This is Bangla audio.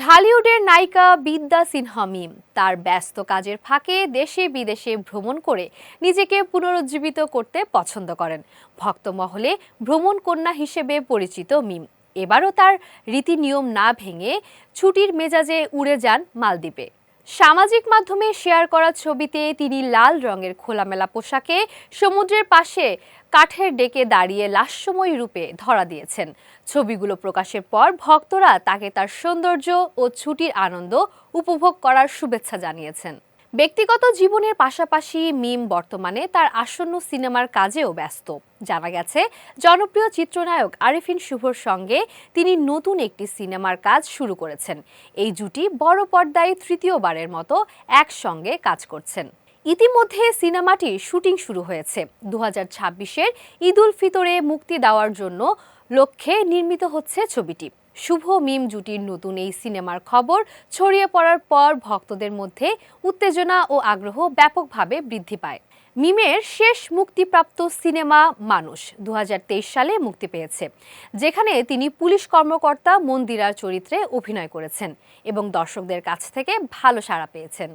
ঢালিউডের নায়িকা বিদ্যা সিনহা মিম তার ব্যস্ত কাজের ফাঁকে দেশে বিদেশে ভ্রমণ করে নিজেকে পুনরুজ্জীবিত করতে পছন্দ করেন। ভক্তমহলে ভ্রমণ কন্যা হিসেবে পরিচিত মিম। এবারও তার রীতি নিয়ম না ভেঙে ছুটির মেজাজে উড়ে যান মালদ্বীপে। সামাজিক মাধ্যমে শেয়ার করা ছবিতে তিনি লাল রঙের খোলামেলা পোশাকে সমুদ্রের পাশে কাঠের ডেকে দাঁড়িয়ে লাস্যময়ী রূপে ধরা দিয়েছেন। ছবিগুলো প্রকাশের পর ভক্তরা তাকে তার সৌন্দর্য ও ছুটির আনন্দ উপভোগ করার শুভেচ্ছা জানিয়েছেন। ব্যক্তিগত জীবনের পাশাপাশি মিম বর্তমানে তার আসন্ন সিনেমার কাজেও ব্যস্ত। জানা গেছে, জনপ্রিয় চিত্রনায়ক আরিফিন শুভর সঙ্গে তিনি নতুন একটি সিনেমার কাজ শুরু করেছেন। এই জুটি বড় পর্দায় তৃতীয়বারের মতো একসঙ্গে কাজ করছেন। ইতিমধ্যে সিনেমাটির শুটিং শুরু হয়েছে। দু হাজার ছাব্বিশের ঈদ উল ফিতরে মুক্তি দেওয়ার জন্য লক্ষ্যে নির্মিত হচ্ছে ছবিটি। শুভ মিম জুটির নতুন এই সিনেমার খবর ছড়িয়ে পড়ার পর ভক্তদের মধ্যে উত্তেজনা ও আগ্রহ ব্যাপকভাবে বৃদ্ধি পায়। মিমের শেষ মুক্তিপ্রাপ্ত সিনেমা মানুষ দু হাজার তেইশ সালে মুক্তি পেয়েছে, যেখানে তিনি পুলিশ কর্মকর্তা মন্দিরার চরিত্রে অভিনয় করেছেন এবং দর্শকদের কাছ থেকে ভালো সাড়া পেয়েছেন।